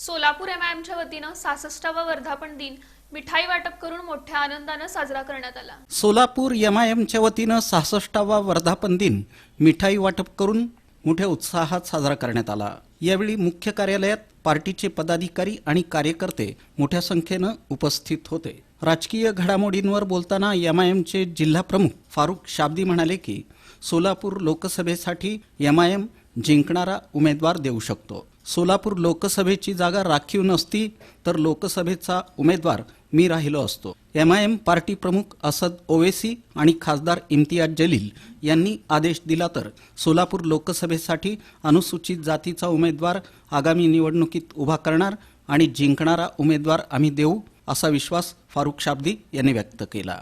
Solapur M आयमच्या वतीनं सासष्टावा वर्धापन दिन मिठाई वाटप करून मोठ्या आनंदानं साजरा करण्यात आला. सोलापूर यम आय एमच्या वतीनं सहासष्टावा वर्धापन दिन मिठाई वाटप करून मोठ्या उत्साहात साजरा करण्यात आला. यावेळी मुख्य कार्यालयात पार्टीचे पदाधिकारी आणि कार्यकर्ते मोठ्या संख्येनं उपस्थित होते. राजकीय घडामोडींवर बोलताना एमआयएमचे जिल्हा प्रमुख फारुख शाब्दी म्हणाले की सोलापूर लोकसभेसाठी यम आय एम जिंकणारा उमेदवार देऊ शकतो. सोलापूर लोकसभेची जागा राखीव नसती तर लोकसभेचा उमेदवार मी राहिलो असतो. एम आय एम पार्टी प्रमुख असद ओवेसी आणि खासदार इम्तियाज जलील यांनी आदेश दिला तर सोलापूर लोकसभेसाठी अनुसूचित जातीचा उमेदवार आगामी निवडणुकीत उभा करणार आणि जिंकणारा उमेदवार आम्ही देऊ असा विश्वास फारुख शाब्दी यांनी व्यक्त केला.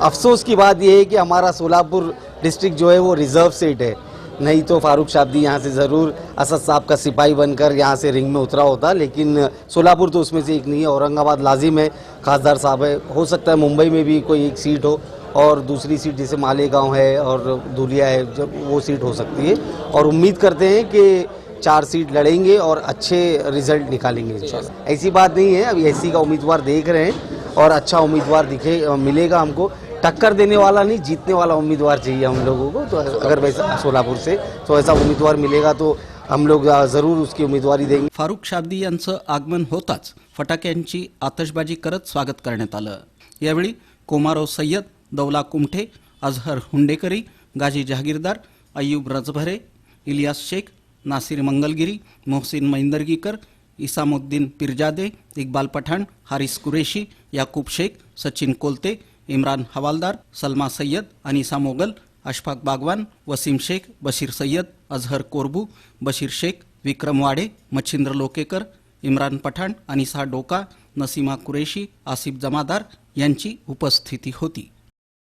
अफसोस की बात यह है कि हमारा सोलापुर डिस्ट्रिक्ट जो है वो रिजर्व सीट है। नहीं तो फारूक शाब्दी यहाँ से ज़रूर असद साहब का सिपाही बनकर यहाँ से रिंग में उतरा होता, लेकिन सोलापुर तो उसमें से एक नहीं है, औरंगाबाद लाजिम है, खासदार साहब है। हो सकता है मुंबई में भी कोई एक सीट हो और दूसरी सीट जैसे मालेगांव है और धुलिया है, जब वो सीट हो सकती है। और उम्मीद करते हैं कि चार सीट लड़ेंगे और अच्छे रिज़ल्ट निकालेंगे इंशाल्लाह। ऐसी बात नहीं है अभी एससी का उम्मीदवार देख रहे हैं और अच्छा उम्मीदवार दिखे, मिलेगा हमको। टक्कर देने वाला नहीं जीतने वाला उम्मीदवार चाहिए हम लोगों को। तो अगर वैसा सोलापुर से तो ऐसा उम्मीदवार मिलेगा तो हम लोग ज़रूर उसकी उम्मीदवारी देंगे। फारुख शाब्दी यांचं आगमन होताच फटाक्यांची आतषबाजी करत स्वागत करण्यात आलं. यावेळी कोमारो सय्यद दौला कुमठे अझहर हुंडेकरी गाजी जहागीरदार अय्यूब रजभरे इलियास शेख नासिर मंगलगिरी मोहसिन मैंदरगीकर इसामुद्दीन पिरजादे इक्बाल पठाण हारिस कुरेशी याकूब शेख सचिन कोलते इम्रान हवालदार सलमा सय्यद अनिसा मोगल अशफाक बागवान वसीम शेख बशीर सय्यद अझहर कोरबू बशीर शेख विक्रम वाडे मच्छिंद्र लोकेकर इम्रान पठाण अनिसा डोका नसीमा कुरेशी आसिफ जमादार यांची उपस्थिती होती.